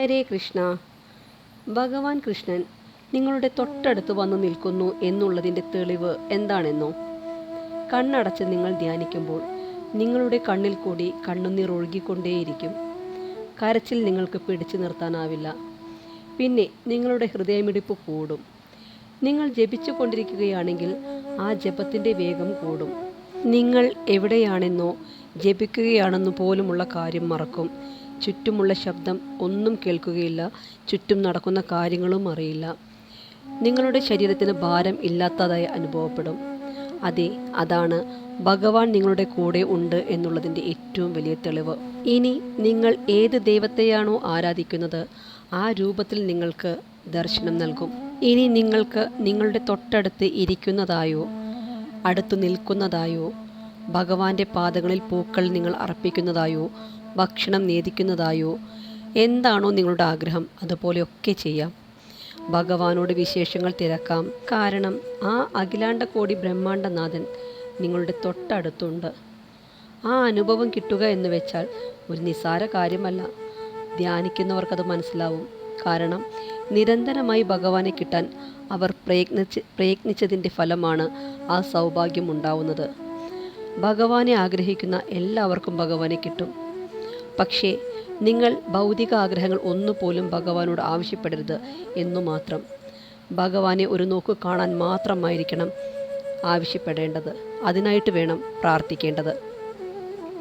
ഹരേ കൃഷ്ണ. ഭഗവാൻ കൃഷ്ണൻ നിങ്ങളുടെ തൊട്ടടുത്ത് വന്നു നിൽക്കുന്നു എന്നുള്ളതിന്റെ തെളിവ് എന്താണെന്നോ? കണ്ണടച്ച് നിങ്ങൾ ധ്യാനിക്കുമ്പോൾ നിങ്ങളുടെ കണ്ണിൽ കൂടി കണ്ണുനീർ ഒഴുകിക്കൊണ്ടേയിരിക്കും. കരച്ചിൽ നിങ്ങൾക്ക് പിടിച്ചു നിർത്താനാവില്ല. പിന്നെ നിങ്ങളുടെ ഹൃദയമിടിപ്പ് കൂടും. നിങ്ങൾ ജപിച്ചു കൊണ്ടിരിക്കുകയാണെങ്കിൽ ആ ജപത്തിന്റെ വേഗം കൂടും. നിങ്ങൾ എവിടെയാണെന്നോ ജപിക്കുകയാണെന്നു പോലുമുള്ള കാര്യം മറക്കും. ചുറ്റുമുള്ള ശബ്ദം ഒന്നും കേൾക്കുകയില്ല ചുറ്റും നടക്കുന്ന കാര്യങ്ങളും അറിയില്ല. നിങ്ങളുടെ ശരീരത്തിന് ഭാരം ഇല്ലാത്തതായി അനുഭവപ്പെടും. അതെ അതാണ്. ഭഗവാൻ നിങ്ങളുടെ കൂടെ ഉണ്ട് എന്നുള്ളതിന്റെ ഏറ്റവും വലിയ തെളിവ്. ഇനി നിങ്ങൾ ഏത് ദൈവത്തെയാണോ ആരാധിക്കുന്നത് ആ രൂപത്തിൽ നിങ്ങൾക്ക് ദർശനം നൽകും. ഇനി നിങ്ങൾക്ക് നിങ്ങളുടെ തൊട്ടടുത്ത് ഇരിക്കുന്നതായോ അടുത്തു നിൽക്കുന്നതായോ ഭഗവാന്റെ പാദങ്ങളിൽ പൂക്കൾ നിങ്ങൾ അർപ്പിക്കുന്നതായോ ഭക്ഷണം നേദിക്കുന്നതായോ എന്താണോ നിങ്ങളുടെ ആഗ്രഹം അതുപോലെയൊക്കെ ചെയ്യാം. ഭഗവാനോട് വിശേഷങ്ങൾ തിരക്കാം. കാരണം ആ അഖിലാണ്ട കോടി ബ്രഹ്മാണ്ടനാഥൻ നിങ്ങളുടെ തൊട്ടടുത്തുണ്ട്. ആ അനുഭവം കിട്ടുക എന്ന് വെച്ചാൽ ഒരു നിസ്സാര കാര്യമല്ല. ധ്യാനിക്കുന്നവർക്കത് മനസ്സിലാവും. കാരണം നിരന്തരമായി ഭഗവാനെ കിട്ടാൻ അവർ പ്രയത്നിച്ച് പ്രയത്നിച്ചതിന്റെ ഫലമാണ് ആ സൗഭാഗ്യം ഉണ്ടാവുന്നത്. ഭഗവാനെ ആഗ്രഹിക്കുന്ന എല്ലാവർക്കും ഭഗവാനെ കിട്ടും. പക്ഷേ നിങ്ങൾ ഭൗതിക ആഗ്രഹങ്ങൾ ഒന്നുപോലും ഭഗവാനോട് ആവശ്യപ്പെടരുത് എന്നു മാത്രം. ഭഗവാനെ ഒരു നോക്ക് കാണാൻ മാത്രമായിരിക്കണം ആവശ്യപ്പെടേണ്ടത്. അതിനായിട്ട് വേണം പ്രാർത്ഥിക്കേണ്ടത്.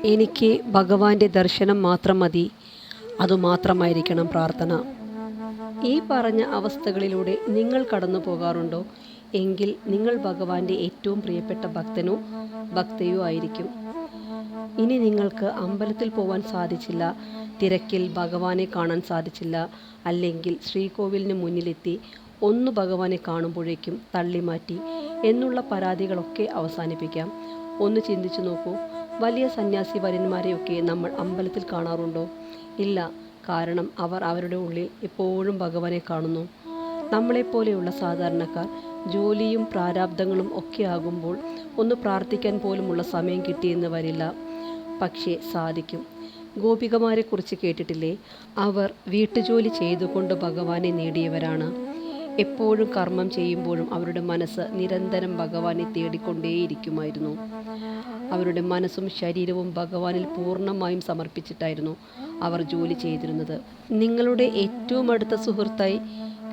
എനിക്ക് ഭഗവാന്റെ ദർശനം മാത്രം മതി. അതുമാത്രമായിരിക്കണം പ്രാർത്ഥന. ഈ പറഞ്ഞ അവസ്ഥകളിലൂടെ നിങ്ങൾ കടന്നു പോകാറുണ്ടോ എങ്കിൽ നിങ്ങൾ ഭഗവാന്റെ ഏറ്റവും പ്രിയപ്പെട്ട ഭക്തനോ ഭക്തയോ ആയിരിക്കും. ഇനി നിങ്ങൾക്ക് അമ്പലത്തിൽ പോവാൻ സാധിച്ചില്ല തിരക്കിൽ ഭഗവാനെ കാണാൻ സാധിച്ചില്ല അല്ലെങ്കിൽ ശ്രീകോവിലിന് മുന്നിലെത്തി ഒന്ന് ഭഗവാനെ കാണുമ്പോഴേക്കും തള്ളിമാറ്റി എന്നുള്ള പരാതികളൊക്കെ അവസാനിപ്പിക്കാം. ഒന്ന് ചിന്തിച്ചു നോക്കൂ വലിയ സന്യാസി വര്യന്മാരെയൊക്കെ നമ്മൾ അമ്പലത്തിൽ കാണാറുണ്ടോ? ഇല്ല കാരണം അവർ അവരുടെ ഉള്ളിൽ എപ്പോഴും ഭഗവാനെ കാണുന്നു. നമ്മളെപ്പോലെയുള്ള സാധാരണക്കാർ ജോലിയും പ്രാരാബ്ദങ്ങളും ഒക്കെ ആകുമ്പോൾ ഒന്ന് പ്രാർത്ഥിക്കാൻ പോലുമുള്ള സമയം കിട്ടിയെന്ന് വരില്ല. പക്ഷേ സാധിക്കും. ഗോപികമാരെക്കുറിച്ച് കേട്ടിട്ടില്ലേ? അവർ വീട്ടുജോലി ചെയ്തുകൊണ്ട് ഭഗവാനെ നേടിയവരാണ്. എപ്പോഴും കർമ്മം ചെയ്യുമ്പോഴും അവരുടെ മനസ്സ് നിരന്തരം ഭഗവാനെ തേടിക്കൊണ്ടേയിരിക്കുമായിരുന്നു. അവരുടെ മനസ്സും ശരീരവും ഭഗവാനിൽ പൂർണമായും സമർപ്പിച്ചിട്ടായിരുന്നു അവർ ജോലി ചെയ്തിരുന്നത്. നിങ്ങളുടെ ഏറ്റവും അടുത്ത സുഹൃത്തായി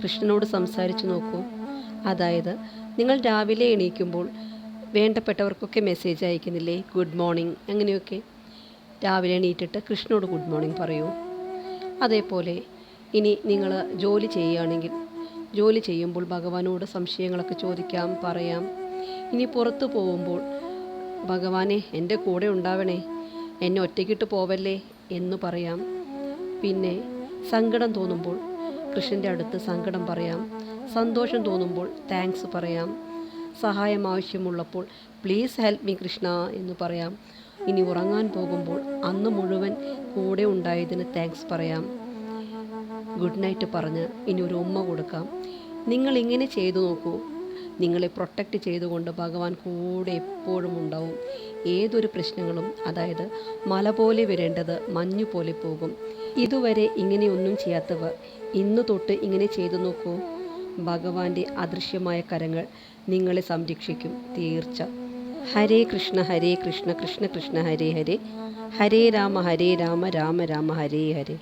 കൃഷ്ണനോട് സംസാരിച്ചു നോക്കൂ. അതായത് നിങ്ങൾ രാവിലെ എണീക്കുമ്പോൾ വേണ്ടപ്പെട്ടവർക്കൊക്കെ മെസ്സേജ് അയക്കുന്നില്ലേ ഗുഡ് മോർണിംഗ് അങ്ങനെയൊക്കെ. രാവിലെ എണീറ്റിട്ട് കൃഷ്ണനോട് ഗുഡ് മോർണിംഗ് പറയൂ. അതേപോലെ ഇനി നിങ്ങൾ ജോലി ചെയ്യുകയാണെങ്കിൽ ജോലി ചെയ്യുമ്പോൾ ഭഗവാനോട് സംശയങ്ങളൊക്കെ ചോദിക്കാം പറയാം. ഇനി പുറത്തു പോകുമ്പോൾ ഭഗവാനെ എന്റെ കൂടെ ഉണ്ടാവണേ എന്നെ ഒറ്റയ്ക്കിട്ട് പോവല്ലേ എന്ന് പറയാം. പിന്നെ സങ്കടം തോന്നുമ്പോൾ കൃഷ്ണന്റെ അടുത്ത് സങ്കടം പറയാം. സന്തോഷം തോന്നുമ്പോൾ താങ്ക്സ് പറയാം. സഹായം ആവശ്യമുള്ളപ്പോൾ പ്ലീസ് ഹെൽപ്പ് മീ കൃഷ്ണ എന്ന് പറയാം. ഇനി ഉറങ്ങാൻ പോകുമ്പോൾ അന്ന് മുഴുവൻ കൂടെ ഉണ്ടായതിന് താങ്ക്സ് പറയാം. ഗുഡ് നൈറ്റ് പറഞ്ഞ് ഇനി ഒരു ഉമ്മ കൊടുക്കാം. നിങ്ങൾ ഇങ്ങനെ ചെയ്തു നോക്കൂ. നിങ്ങളെ പ്രൊട്ടക്റ്റ് ചെയ്തുകൊണ്ട് ഭഗവാൻ കൂടെ എപ്പോഴും ഉണ്ടാവും. ഏതൊരു പ്രശ്നങ്ങളും അതായത് മല പോലെ വരേണ്ടത് മഞ്ഞു പോലെ പോകും. ഇതുവരെ ഇങ്ങനെയൊന്നും ചെയ്യാത്തവർ ഇന്നു തൊട്ട് ഇങ്ങനെ ചെയ്തു നോക്കൂ. ഭഗവാന്റെ അദൃശ്യമായ കരങ്ങൾ നിങ്ങളെ സംരക്ഷിക്കും തീർച്ച. ഹരേ കൃഷ്ണ ഹരേ കൃഷ്ണ കൃഷ്ണ കൃഷ്ണ ഹരേ ഹരേ. ഹരേ രാമ ഹരേ രാമ രാമ രാമ ഹരേ ഹരേ.